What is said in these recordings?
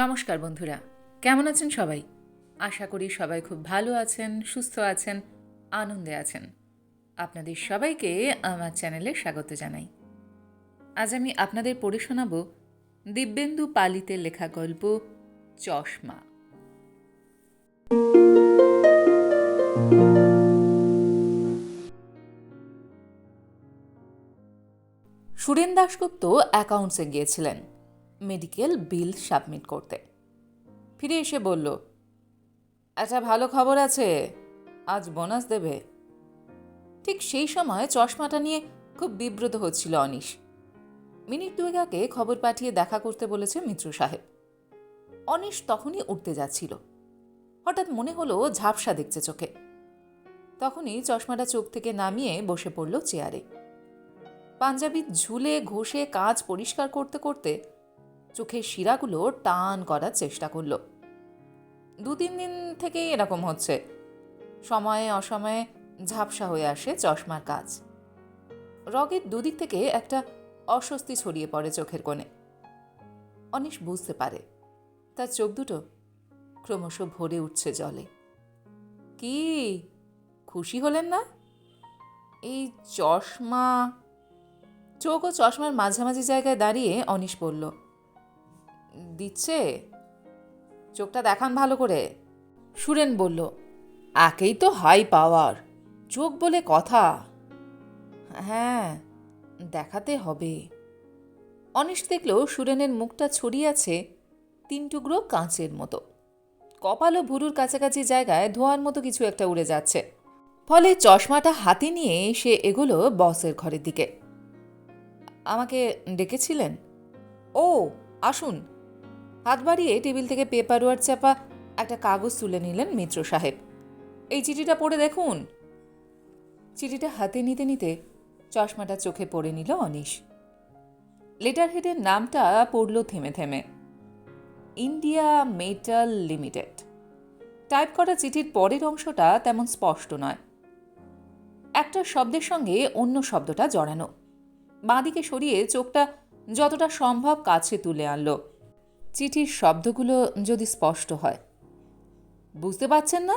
নমস্কার বন্ধুরা, কেমন আছেন সবাই? আশা করি সবাই খুব ভালো আছেন, সুস্থ আছেন, আনন্দে আছেন। আপনাদের সবাইকে আমার চ্যানেলে স্বাগত জানাই। আজ আমি আপনাদের পড়ে শোনাব দিব্যেন্দু পালিতের লেখা গল্প চশমা। সুরেন দাশগুপ্ত অ্যাকাউন্টসে গিয়েছিলেন। মেডিকেল বিল সাবমিট করতে। ফিরে এসে বলল আচ্ছা ভালো খবর আছে, আজ বোনাস দেবে। ঠিক সেই সময় চশমাটা নিয়ে খুব বিব্রত হচ্ছিল অনিশ। মিনিট দুয়েক আগে খবর পাঠিয়ে দেখা করতে বলেছে মিত্র সাহেব। অনিশ তখনই উঠতে যাচ্ছিল। হঠাৎ মনে হলো ঝাপসা দেখছে চোখে। তখনই চশমাটা চোখ থেকে নামিয়ে বসে পড়ল চেয়ারে। পাঞ্জাবি ঝুলে ঘষে কাজ পরিষ্কার করতে করতে চোখের শিরাগুলো টান করার চেষ্টা করল। দু তিন দিন থেকেই এরকম হচ্ছে। সময়ে অসময়ে ঝাপসা হয়ে আসে চশমার কাজ। রগের দুদিক থেকে একটা অস্বস্তি ছড়িয়ে পড়ে চোখের কোণে। অনিশ বুঝতে পারে, তার চোখ দুটো ক্রমশ ভরে উঠছে জলে। কি? খুশি হলেন না? এই চশমা, চোখ ও চশমার মাঝামাঝি জায়গায় দাঁড়িয়ে অনিশ বলল দিচ্ছে? চোখটা দেখান ভালো করে। সুরেন বলল, একেই তো হাই পাওয়ার চোখ বলে কথা। হ্যাঁ দেখাতে হবে। অনিশ দেখল সুরেনের মুখটা ছড়িয়ে আছে তিন টুকরো কাঁচের মতো। কপাল ও ভুরুর কাছাকাছি জায়গায় ধোঁয়ার মতো কিছু একটা উড়ে যাচ্ছে। ফলে চশমাটা হাতে নিয়ে সে এগুলো বসের ঘরের দিকে। আমাকে ডেকেছিলেন? ও, আসুন। হাত বাড়িয়ে টেবিল থেকে পেপার ওয়ার চাপা একটা কাগজ তুলে নিলেন মিত্র সাহেব। এই চিঠিটা পড়ে দেখুন। চিঠিটা হাতে নিতে নিতে চশমাটা চোখে পড়ে নিল অনিশ। লেটার হেডের নামটা পড়ল থেমে থেমে। India metal limited. টাইপ করা চিঠির পরের অংশটা তেমন স্পষ্ট নয়। একটা শব্দের সঙ্গে অন্য শব্দটা জড়ানো। বাঁদিকে সরিয়ে চোখটা যতটা সম্ভব কাছে তুলে আনলো। চিঠির শব্দগুলো যদি স্পষ্ট হয়। বুঝতে পারছেন না?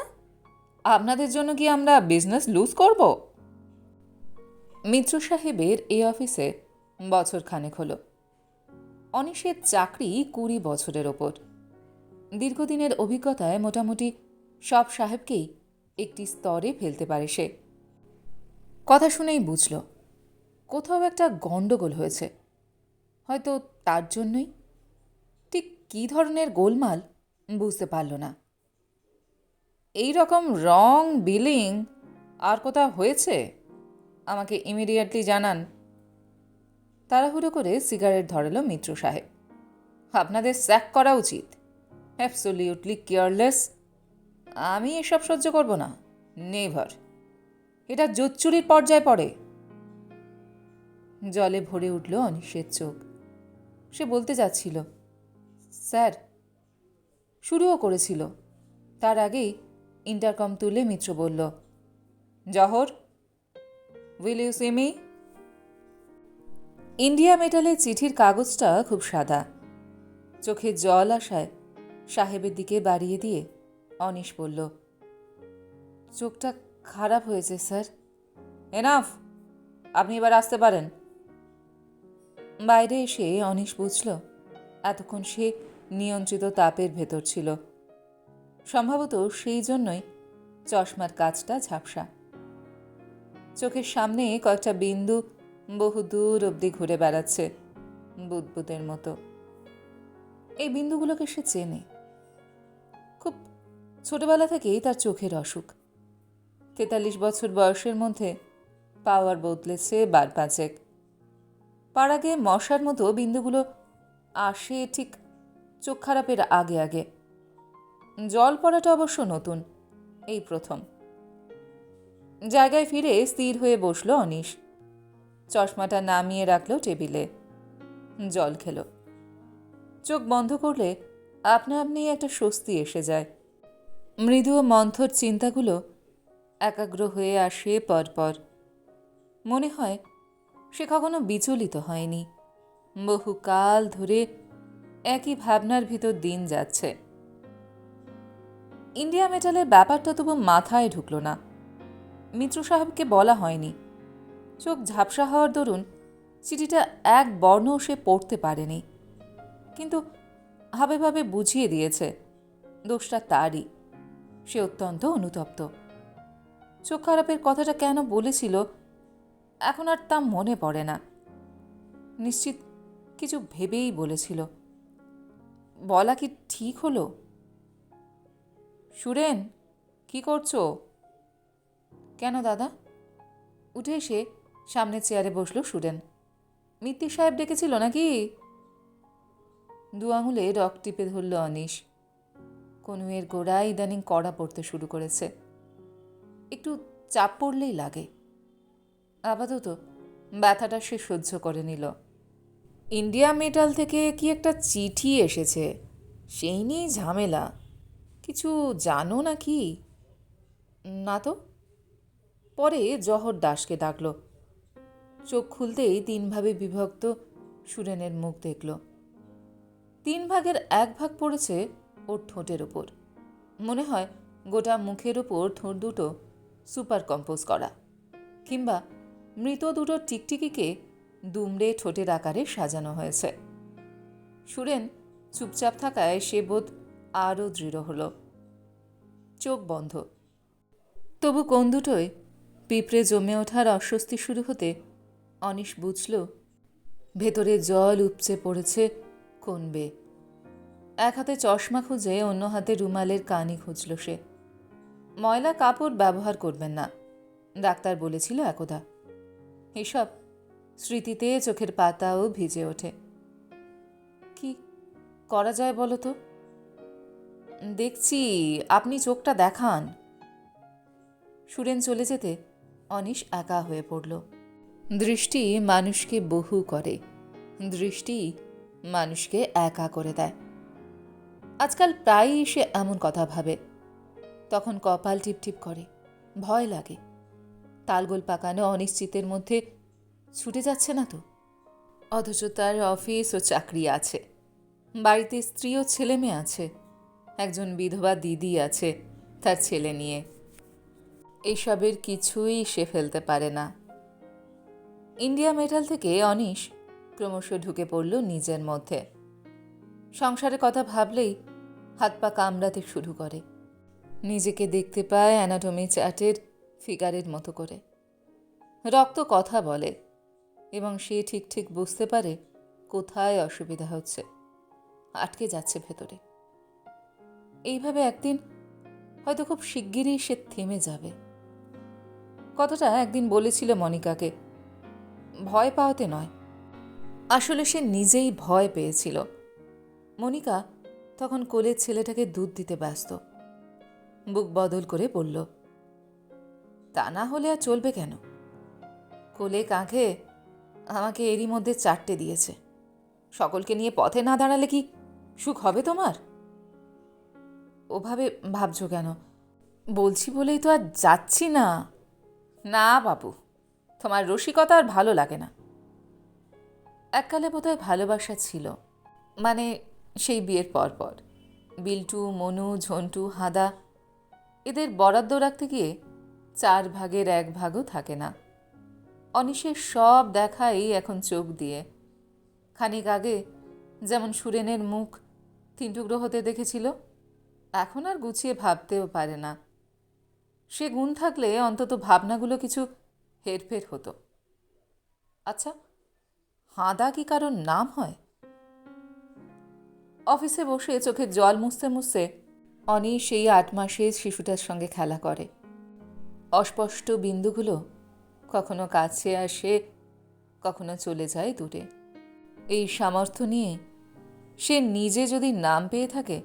আপনাদের জন্য কি আমরা বিজনেস লুজ করব? মিত্র সাহেবের এই অফিসে বছর খানেক হলো। অনিশের চাকরি কুড়ি বছরের ওপর। দীর্ঘদিনের অভিজ্ঞতায় মোটামুটি সব সাহেবকেই একটি স্তরে ফেলতে পারে সে। কথা শুনেই বুঝল, কোথাও একটা গণ্ডগোল হয়েছে। হয়তো তার জন্যই কী ধরনের গোলমাল? বুঝতে পারল না। এই রকম রং, বিলিং আর কোথাও হয়েছে? আমাকে ইমিডিয়েটলি জানান। তাড়াহুড়ো করে সিগারেট ধরালো মিত্র সাহেব। আপনাদের স্যাক করা উচিত। অ্যাবসোলিউটলি কেয়ারলেস আমি এসব সহ্য করব না। নেভার এটা জোচ্চুরির পর্যায়ে পড়ে। জলে ভরে উঠল অনিশের চোখ। সে বলতে যাচ্ছিল স্যার, শুরুও করেছিল। তার আগেই ইন্টারকম তুলে মিত্র বলল, Jahar will you see me India মেটালের চিঠির কাগজটা খুব সাদা। চোখে জল আসায় সাহেবের দিকে বাড়িয়ে দিয়ে অনিশ বলল, চোখটা খারাপ হয়েছে, স্যার। এনাফ আপনি এবার আসতে পারেন। বাইরে এসে অনিশ বুঝল, এতক্ষণ সে নিয়ন্ত্রিত তাপের ভেতর ছিল। সম্ভবত সেই জন্যই চশমার কাজটা ঝাপসা। চোখের সামনে কয়েকটা বিন্দু বহু দূর অবধি ঘুরে বেড়াচ্ছে বুদবুদের মতো। এই বিন্দুগুলোকে সে চেনে। খুব ছোটবেলা থেকেই তার চোখের অসুখ। তেতাল্লিশ বছর বয়সের মধ্যে পাওয়ার বদলেছে বার পাঁচেক। পার আগে মশার মতো বিন্দুগুলো আসে ঠিক চোখ খারাপের আগে আগে। জল পড়াটা অবশ্য নতুন, এই প্রথম। জায়গায় ফিরে স্থির হয়ে বসল অনিশ। চশমাটা নামিয়ে রাখল টেবিলে। জল খেলো। চোখ বন্ধ করলে আপনা আপনি একটা স্বস্তি এসে যায়। মৃদু ও মন্থর চিন্তাগুলো একাগ্র হয়ে আসে পরপর। মনে হয় সে কখনো বিচলিত হয়নি। বহুকাল ধরে একই ভাবনার ভিতর দিন যাচ্ছে। ইন্ডিয়া মেটালের ব্যাপারটা তবু মাথায় ঢুকলো না। মিত্র সাহেবকে বলা হয়নি। চোখ ঝাপসা হওয়ার দরুন চিঠিটা এক বর্ণ সে পড়তে পারেনি। কিন্তু ভাবে ভাবে বুঝিয়ে দিয়েছে, দোষটা তারই। সে অত্যন্ত অনুতপ্ত। চোখ খারাপের কথাটা কেন বলেছিল, এখন আর তা মনে পড়ে না। নিশ্চিত কিছু ভেবেই বলেছিল। বলা কি ঠিক হলো? সুরেন, কি করছ? কেন দাদা? উঠে এসে সামনের চেয়ারে বসল সুরেন। মিত্তি সাহেব ডেকেছিল নাকি? দু আঙুলে রক টিপে ধরল অনিশ। কনুয়ের গোড়ায় ইদানিং কড়া পড়তে শুরু করেছে। একটু চাপ পড়লেই লাগে। আপাতত ব্যথাটা সে সহ্য করে নিল। ইন্ডিয়া মেটাল থেকে কি একটা চিঠি এসেছে? সেই নিয়েই ঝামেলা। কিছু জানো না কি না তো? পরে জহর দাসকে ডাকল। চোখ খুলতেই তিন ভাবে বিভক্ত সুরেনের মুখ দেখল। তিন ভাগের এক ভাগ পড়েছে ওর ঠোঁটের ওপর। মনে হয় গোটা মুখের ওপর ঠোঁট দুটো সুপার কম্পোজ করা। কিংবা মৃত দুটো টিকটিকিকে দুমড়ে ঠোঁটের আকারে সাজানো হয়েছে। সুরেন চুপচাপ থাকায় সে বোধ আরও দৃঢ় হলো। চোখ বন্ধ। তবু কোন দুটোয় পিঁপড়ে জমে ওঠার অস্বস্তি শুরু হতে অনিশ বুঝল, ভেতরে জল উপচে পড়েছে কনবে এক হাতে চশমা খুঁজে অন্য হাতে রুমালের কানি খুঁজল সে। ময়লা কাপড় ব্যবহার করবেন না, ডাক্তার বলেছিল একদা। এসব স্মৃতিতে চোখের পাতাও ভিজে ওঠে। কি করা যায় বলো তো? দেখছি, আপনি চোখটা দেখান। সুরেন চলে যেতে অনিশ একা হয়ে পড়ল। দৃষ্টি মানুষকে বহু করে। দৃষ্টি মানুষকে একা করে দেয়। আজকাল প্রায়ই সে এমন কথা ভাবে। তখন কপাল টিপটিপ করে। ভয় লাগে। তালগোল পাকানো অনিশ্চিতের মধ্যে ছুটে যাচ্ছে না তো? অথচ তার অফিস ও চাকরি আছে। বাড়িতে স্ত্রী ও ছেলে মেয়ে আছে। একজন বিধবা দিদি আছে তার ছেলে নিয়ে। এইসবের কিছুই সে ফেলতে পারে না। ইন্ডিয়া মেটাল থেকে অনিশ ক্রমশ ঢুকে পড়ল নিজের মধ্যে। সংসারের কথা ভাবলেই হাত পা কামড়াতে শুরু করে। নিজেকে দেখতে পায় অ্যানাটমি চার্টের ফিগারের মতো করে। রক্ত কথা বলে। এবং সে ঠিক ঠিক বুঝতে পারে কোথায় অসুবিধা হচ্ছে। আটকে যাচ্ছে ভেতরে। এইভাবে একদিন হয়তো খুব শিগগিরই সে থেমে যাবে। কথাটা একদিন বলেছিল মনিকাকে, ভয় পাওয়াতে নয়। আসলে সে নিজেই ভয় পেয়েছিল। মনিকা তখন কোলের ছেলেটাকে দুধ দিতে ব্যস্ত। বুক বদল করে বলল, তা না হলে আর চলবে কেন? কোলে কাঁখে আমাকে এরই মধ্যে চারটে দিয়েছে। সকলকে নিয়ে পথে না দাঁড়ালে কি সুখ হবে তোমার? ওভাবে ভাবছ কেন? বলছি বলেই তো আর যাচ্ছি না। না বাবু তোমার রসিকতা আর ভালো লাগে না। এককালে বোধহয় ভালোবাসা ছিল মানে সেই বিয়ের পরপর। বিল্টু, মনু, ঝন্টু, হাদা, এদের বরাদ্দ রাখতে গিয়ে চার ভাগের এক ভাগও থাকে না। অনিশের সব দেখাই এখন চোখ দিয়ে। খানিক আগে যেমন সুরেনের মুখ তিন টুকরো হতে দেখেছিল, এখন আর গুছিয়ে ভাবতেও পারে না। সে গুণ থাকলে অন্তত ভাবনাগুলো কিছু হেরফের হতো। আচ্ছা হাঁদা কি কারোর নাম হয়? অফিসে বসে চোখে জল মুছতে মুছতে অনি সেই আট মাসে শিশুটার সঙ্গে খেলা করে। অস্পষ্ট বিন্দুগুলো কখনো কাছে আসে, কখনো চলে যায় দূরে। এই সামর্থ্য নিয়ে সে নিজে যদি নাম পেয়ে থাকে,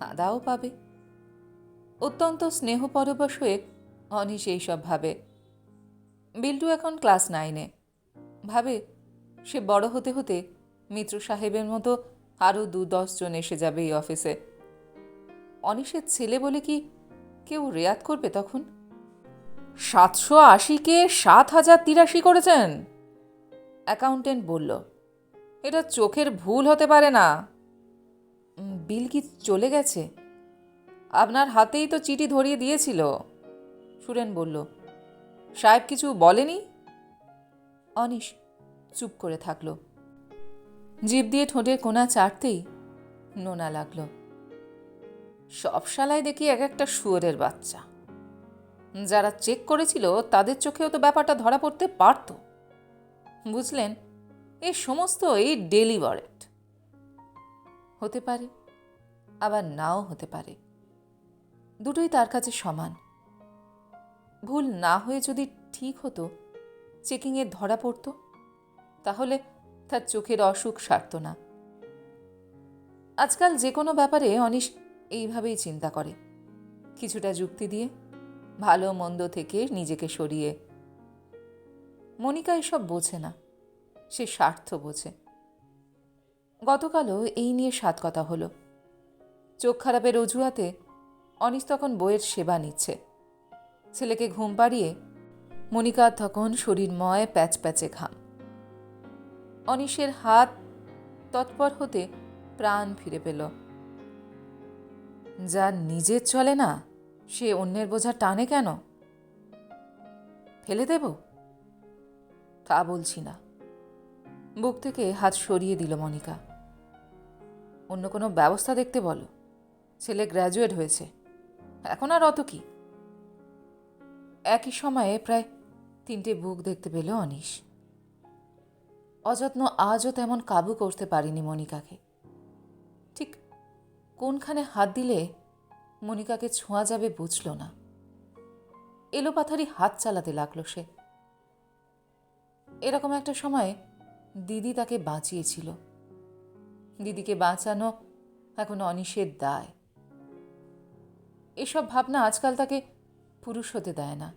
আদাও পাবে। অত্যন্ত স্নেহপরবশ হয়ে অনি সেই সব ভাবে, বিল্টু, এখন ক্লাস নাইনে। ভাবে সে বড় হতে হতে মিত্র সাহেবের মতো আরও দু জন এসে যাবে এই অফিসে। অনিশের ছেলে বলে কি কেউ রেয়াত করবে তখন? সাতশো আশিকে সাত হাজার তিরাশি করেছেন? অ্যাকাউন্টেন্ট বলল, এটা চোখের ভুল হতে পারে না। বিল কি চলে গেছে? আপনার হাতেই তো চিঠি ধরিয়ে দিয়েছিল, সুরেন বলল। সাহেব কিছু বলেনি? অনিশ চুপ করে থাকল। জিভ দিয়ে ঠোঁটের কোনা চাটতেই নোনা লাগল। সব শালায় দেখি এক একটা শুয়োরের বাচ্চা। যারা চেক করেছিল, তাদের চোখেও তো ব্যাপারটা ধরা পড়তে পারত। বুঝলেন এ সমস্ত এই ডেলিভারেট হতে পারে, আবার নাও হতে পারে। দুটোই তার কাছে সমান। ভুল না হয়ে যদি ঠিক হতো, চেকিংয়ে ধরা পড়তো, তাহলে তার চোখের অসুখ সারত না। আজকাল যে কোনো ব্যাপারে অনিশ এইভাবেই চিন্তা করে। কিছুটা যুক্তি দিয়ে ভালো মন্দ থেকে নিজেকে সরিয়ে। মনিকা এসব বোঝে না, সে স্বার্থ বোঝে। গতকালও এই নিয়ে সাত কথা হলো। চোখ খারাপের অজুহাতে অনিশ তখন বইয়ের সেবা নিচ্ছে। ছেলেকে ঘুম পাড়িয়ে মনিকার তখন শরীরময় প্যাচ প্যাচে ঘাম। অনিশের হাত তৎপর হতে প্রাণ ফিরে পেল। যা নিজের চলে না সে অন্যের বোঝা টানে কেন? ফেলে দেব? তা বলছি না। বুক থেকে হাত সরিয়ে দিল মনিকা। অন্য কোনো ব্যবস্থা দেখতে বলো। ছেলে গ্র্যাজুয়েট হয়েছে। এখন আর অত কি? একই সময়ে প্রায় তিনটে বুক দেখতে পেল অনিশ। অযত্ন আজও তেমন কাবু করতে পারিনি মনিকাকে। ঠিক কোনখানে হাত দিলে মনিকাকে ছোঁয়া যাবে বুঝল না। এলোপাথারি হাত চালাতে লাগল সে। এরকম একটা সময়ে দিদি তাকে বাঁচিয়েছিল। দিদিকে বাঁচানো এখন অনিশের দায়। এসব ভাবনা আজকাল তাকে পুরুষ হতে দেয় না।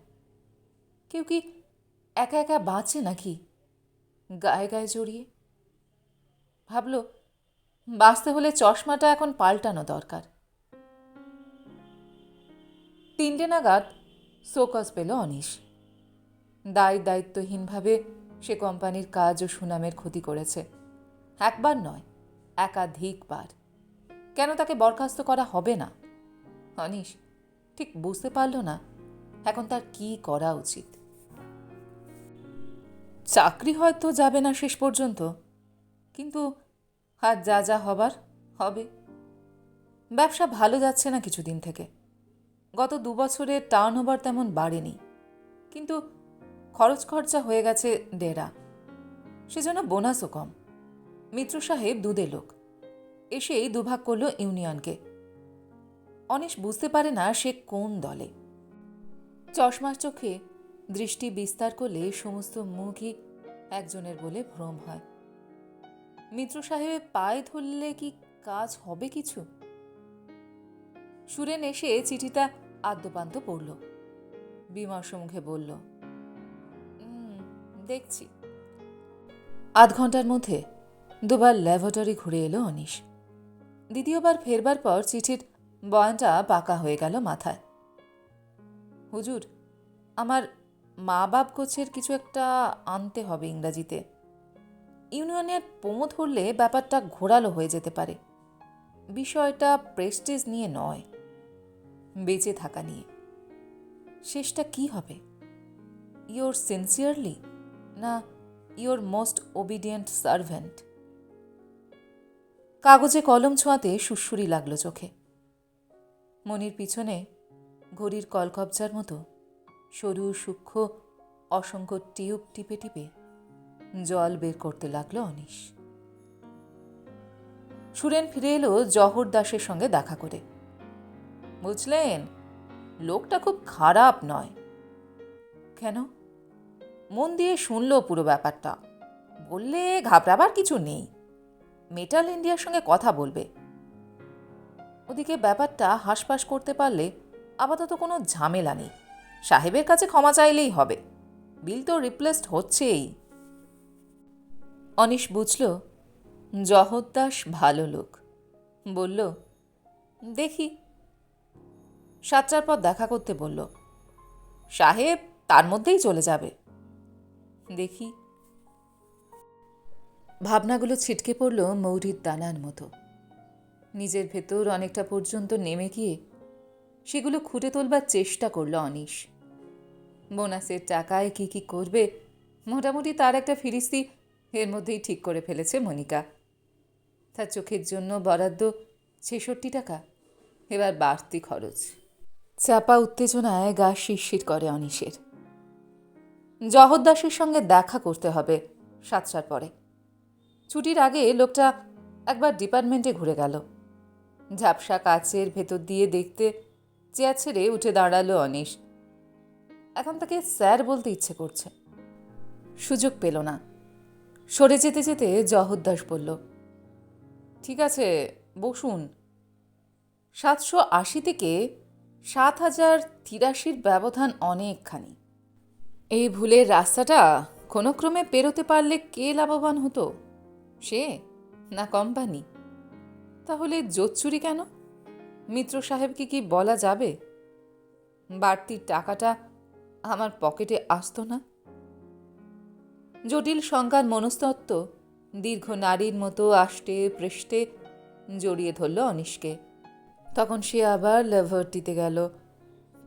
কেউ কি একা একা বাঁচে নাকি গায়ে গায়ে জড়িয়ে? ভাবল, বাঁচতে হলে চশমাটা এখন পাল্টানো দরকার। তিনটে নাগাদ সোকস পেল অনিশ। দায় দায়িত্বহীনভাবে সে কোম্পানির কাজ ও সুনামের ক্ষতি করেছে। একবার নয়, একাধিকবার। কেন তাকে বরখাস্ত করা হবে না? অনিশ ঠিক বুঝতে পারল না, এখন তার কি করা উচিত? চাকরি হয়তো যাবে না শেষ পর্যন্ত, কিন্তু আর যা যা হবার হবে। ব্যবসা ভালো যাচ্ছে না কিছুদিন থেকে। গত দু বছরে টার্ন ওভার তেমন বাড়েনি। কিন্তু খরচ খরচা হয়ে গেছে ডেরা। সেজন্য বোনাসও কম। মিত্র সাহেব দুধে লোক। এসেই দুভাগ করল ইউনিয়নকে। অনিশ বুঝতে পারে না সে কোন দলে। চশমার চোখে দৃষ্টি বিস্তার করলে সমস্ত মুখই একজনের বলে ভ্রম হয়। মিত্র সাহেবের পায়ে ধরলে কি কাজ হবে কিছু? সুরেন এসে চিঠিটা আদ্যপান্ত পড়ল। বিমর্ষ মুখে বলল দেখছি। আধ ঘণ্টার মধ্যে দুবার ল্যাবরেটরি ঘুরে এলো অনিশ। দ্বিতীয়বার ফেরবার পর চিঠির বয়ানটা পাকা হয়ে গেল মাথায়। হুজুর, আমার মা বাপ গোছের কিছু একটা আনতে হবে ইংরাজিতে। ইউনিয়নের পোঁ ধরলে ব্যাপারটা ঘোরালো হয়ে যেতে পারে। বিষয়টা প্রেস্টিজ নিয়ে নয়। বেঁচে থাকা নিয়ে। শেষটা কি হবে? ইয়োর সিনসিয়ারলি না ইয়োর মোস্ট ওবিডিয়েন্ট সার্ভেন্ট কাগজে কলম ছোঁয়াতে সুসুরি লাগল চোখে। মনির পিছনে ঘড়ির কলকবজার মতো সরু, সূক্ষ্ম, অসংখ্য টিউব টিপে টিপে জল বের করতে লাগল অনিশ। সুরেন ফিরে এলো জহর দাসের সঙ্গে দেখা করে। বুঝলেন? লোকটা খুব খারাপ নয়। কেন? মন দিয়ে শুনলো পুরো ব্যাপারটা। বললে ঘাবড়াবার কিছু নেই। মেটাল ইন্ডিয়ার সঙ্গে কথা বলবে। ওদিকে ব্যাপারটা হাসপাস করতে পারলে আপাতত কোনো ঝামেলা নেই। সাহেবের কাছে ক্ষমা চাইলেই হবে। বিল তো রিপ্লেসড হচ্ছেই। অনিশ বুঝল, জহদ্দাস ভালো লোক। বলল, দেখি সাতটার পর দেখা করতে বলল, সাহেব, তার মধ্যেই চলে যাবে। দেখি। ভাবনাগুলো ছিটকে পড়ল মৌরির দানার মতো। নিজের ভেতর অনেকটা পর্যন্ত নেমে গিয়ে সেগুলো খুঁটে তোলবার চেষ্টা করল অনিশ। বোনাসের টাকায় কি কি করবে, মোটামুটি তার একটা ফিরিস্তি এর মধ্যেই ঠিক করে ফেলেছে মনিকা। তার চোখের জন্য বরাদ্দ ছেষট্টি টাকা, এবার বাড়তি খরচ। চাপা উত্তেজনায় গা শিরশির করে অনিশের। জহরদাসের সঙ্গে দেখা করতে হবে সাতটার পরে। ছুটির আগে লোকটা একবার ডিপার্টমেন্টে ঘুরে গেল। ঝাপসা কাচের ভেতর দিয়ে দেখতে চেয়ার ছেড়ে উঠে দাঁড়াল অনিশ। এখন তাকে স্যার বলতে ইচ্ছে করছে। সুযোগ পেল না। সরে যেতে যেতে জহরদাস বলল, ঠিক আছে, বসুন। সাতশো আশি থেকে সাত হাজার তিরাশির ব্যবধান অনেকখানি। এই ভুলের রাস্তাটা কোনো ক্রমে পেরোতে পারলে কে লাভবান হতো? সে না কোম্পানি? তাহলে জোচ্চুরি কেন? মিত্র সাহেবকে কি বলা যাবে? বাড়তি টাকাটা আমার পকেটে আসতো না? জটিল সংখ্যার মনস্তত্ত্ব দীর্ঘ নারীর মতো আষ্টে পৃষ্ঠে জড়িয়ে ধরল অনিশকে। তখন সে আবার লেভার দিতে গেল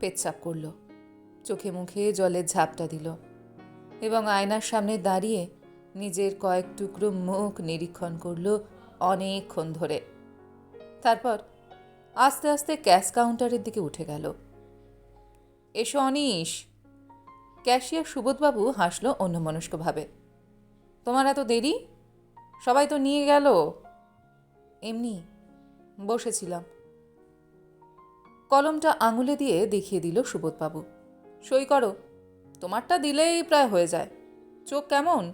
পেচ্ছাপ করল, চোখে মুখে জলের ঝাপটা দিল এবং আয়নার সামনে দাঁড়িয়ে নিজের কয়েক টুকরো মুখ নিরীক্ষণ করল অনেকক্ষণ ধরে। তারপর আস্তে আস্তে ক্যাশ কাউন্টারের দিকে উঠে গেল। এসো অনিশ। ক্যাশিয়ার সুবোধবাবু হাসল অন্যমনস্কভাবে। তোমার এত দেরি? সবাই তো নিয়ে গেল? এমনি, বসেছিলাম। কলমটা আঙুলে দিয়ে দেখিয়ে দিল সুবোধবাবু। সই করো, তোমারটা দিলেই প্রায় হয়ে যায়। চোখ কেমন?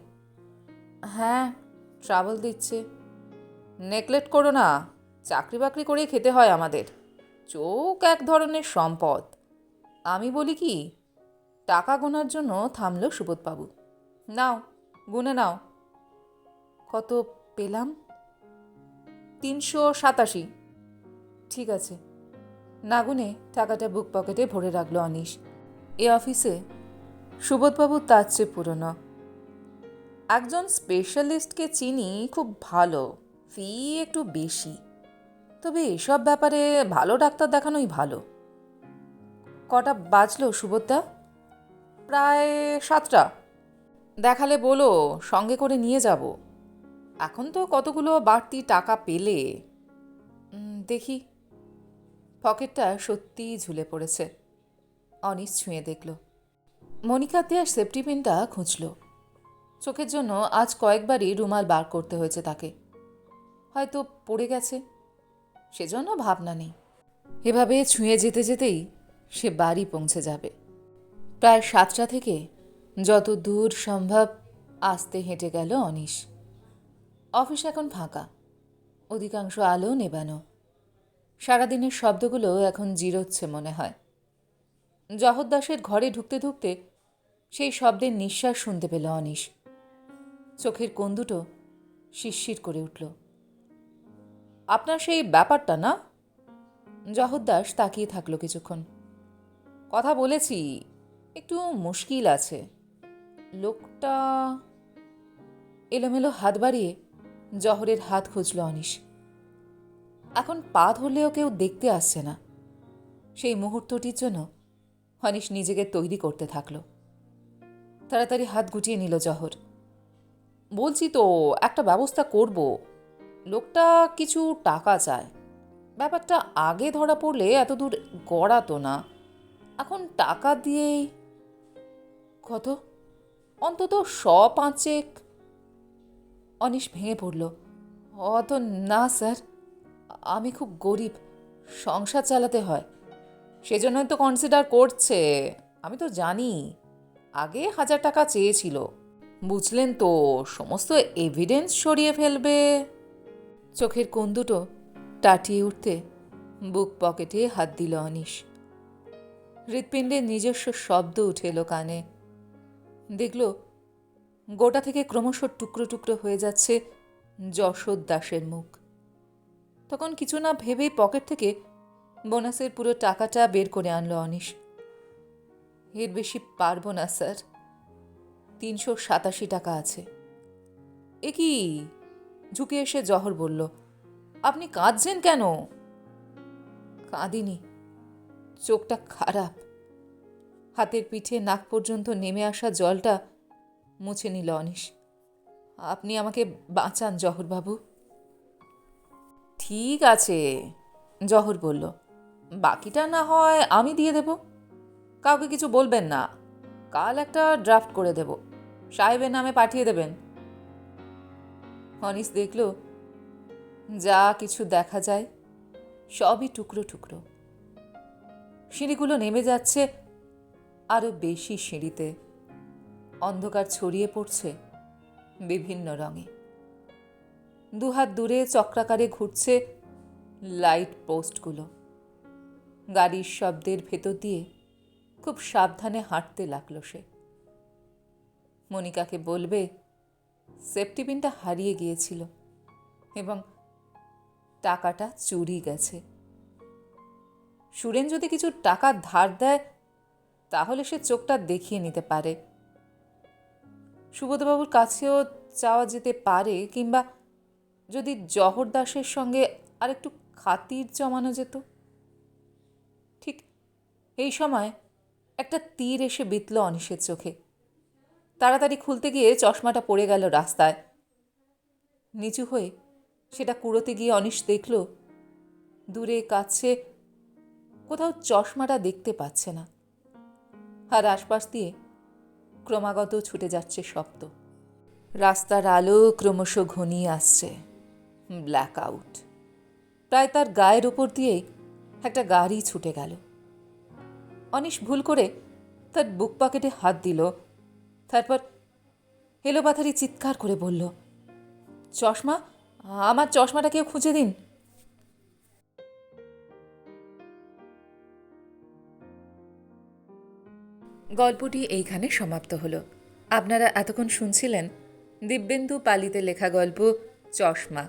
হ্যাঁ ট্রাভেল দিচ্ছে। নেকলেট করো না চাকরি বাকরি করেই খেতে হয় আমাদের। চোখ এক ধরনের সম্পদ। আমি বলি কি, টাকা গোনার জন্য থামল সুবোধবাবু। নাও, গুনে নাও। কত পেলাম? তিনশো সাতাশি। ঠিক আছে। না গুনে টাকাটা বুক পকেটে ভরে রাখল অনিশ। এ অফিসে সুবোধবাবু তার চেয়ে পুরনো। একজন স্পেশালিস্টকে চিনি খুব ভালো ফি একটু বেশি। তবে এসব ব্যাপারে ভালো ডাক্তার দেখানোই ভালো। কটা বাজলো সুবোধদা? প্রায় সাতটা। দেখালে বলো, সঙ্গে করে নিয়ে যাব। এখন তো কতগুলো বাড়তি টাকা পেলে। দেখি। পকেটটা সত্যিই ঝুলে পড়েছে। অনিস ছুঁয়ে দেখল। মনিকা দেয়ার সেফটি পিনটা খুঁজল। চোখের জন্য আজ কয়েকবারই রুমাল বার করতে হয়েছে তাকে। হয়তো পড়ে গেছে। সেজন্য ভাবনা নেই। এভাবে ছুঁয়ে যেতে যেতেই সে বাড়ি পৌঁছে যাবে। প্রায় সাতটা থেকে যত দূর সম্ভব আস্তে হেঁটে গেল অনিশ অফিস এখন ফাঁকা। অধিকাংশ আলো নেবানো। সারাদিনের শব্দগুলো এখন জিরোচ্ছে মনে হয়। জহরদাসের ঘরে ঢুকতে ঢুকতে সেই শব্দের নিঃশ্বাস শুনতে পেল অনিশ। চোখের কোন দুটো শিরশির করে উঠল। আপনার সেই ব্যাপারটা না? জহরদাস তাকিয়ে থাকল কিছুক্ষণ। কথা বলেছি, একটু মুশকিল আছে। লোকটা এলোমেলো হাত বাড়িয়ে জহরের হাত খুঁজল অনিশ। এখন পা ধরলেও কেউ দেখতে আসছে না। সেই মুহূর্তটির জন্য অনিশ নিজেকে তৈরি করতে থাকল। তাড়াতাড়ি হাত গুটিয়ে নিল জহর। বলছি তো, একটা ব্যবস্থা করব। লোকটা কিছু টাকা চায়। ব্যাপারটা আগে ধরা পড়লে এত দূর গড়াতো না। এখন টাকা দিয়েই কত? অন্তত শ পাঁচেক। অনিশ ভেঙে পড়ল। অত না, স্যার। আমি খুব গরিব, সংসার চালাতে হয়। সেজন্যই তো কনসিডার করছে। আমি তো জানি, আগে হাজার টাকা চেয়েছিল। বুঝলেন তো, সমস্ত এভিডেন্স সরিয়ে ফেলবে। চোখের কোন দুটো টাটিয়ে উঠতে বুক পকেটে হাত দিল অনিশ। হৃৎপিণ্ডের নিজস্ব শব্দ উঠে এলো কানে। দেখল, গোটা থেকে ক্রমশ টুকরো টুকরো হয়ে যাচ্ছে যশোর দাসের মুখ। তখন কিছু না ভেবেই পকেট থেকে বোনাসের পুরো টাকাটা বের করে আনলো অনিশ। এর বেশি পারব না, স্যার। তিনশো সাতাশি টাকা আছে। এ কি? ঝুঁকে এসে জহর বলল, আপনি কাঁদছেন কেন? কাঁদিনি। চোখটা খারাপ। হাতের পিঠে নাক পর্যন্ত নেমে আসা জলটা মুছে নিল অনিশ। আপনি আমাকে বাঁচান, জহরবাবু। ঠিক আছে, জহর বলল। বাকিটা না হয় আমি দিয়ে দেব। কাউকে কিছু বলবেন না। কাল একটা ড্রাফট করে দেব। সাহেবের নামে পাঠিয়ে দেবেন। অনিস দেখল, যা কিছু দেখা যায় সবই টুকরো টুকরো। সিঁড়িগুলো নেমে যাচ্ছে আরও বেশি সিঁড়িতে। অন্ধকার ছড়িয়ে পড়ছে বিভিন্ন রঙে। দুহাত দূরে চক্রাকারে ঘুরছে লাইট পোস্টগুলো। গাড়ির শব্দের ভেতর দিয়ে খুব সাবধানে হাঁটতে লাগল সে। মনিকাকে বলবে সেফটি পিনটা হারিয়ে গিয়েছিল এবং টাকাটা চুরি গেছে। সুরেন যদি কিছু টাকা ধার দেয়, তাহলে সে চোখটা দেখিয়ে নিতে পারে। সুবোধবাবুর কাছেও চাওয়া যেতে পারে কিংবা যদি জহর দাসের সঙ্গে আরেকটু খাতির জমানো যেত? ঠিক এই সময় একটা তীর এসে বিতল অনিশের চোখে। তাড়াতাড়ি খুলতে গিয়ে চশমাটা পড়ে গেল রাস্তায়। নিচু হয়ে সেটা কুড়োতে গিয়ে অনিশ দেখল, দূরে কাছে কোথাও চশমাটা দেখতে পাচ্ছে না। আর আশপাশ দিয়ে ক্রমাগত ছুটে যাচ্ছে শব্দ। রাস্তার আলো ক্রমশ ঘনিয়ে আসছে। ব্ল্যাক আউট প্রায় তার গায়ের উপর দিয়েই একটা গাড়ি ছুটে গেল। অনিশ ভুল করে তার বুক পকেটে হাত দিল। তারপর এলোপাথারি চিৎকার করে বলল, চশমা? আমার চশমাটা কেউ খুঁজে দিন। গল্পটি এইখানে সমাপ্ত হলো। আপনারা এতক্ষণ শুনছিলেন দিব্যেন্দু পালিতে লেখা গল্প চশমা।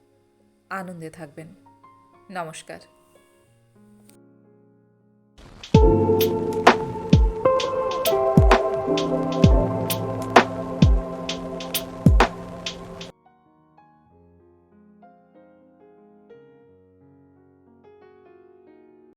আনন্দে থাকবেন। নমস্কার।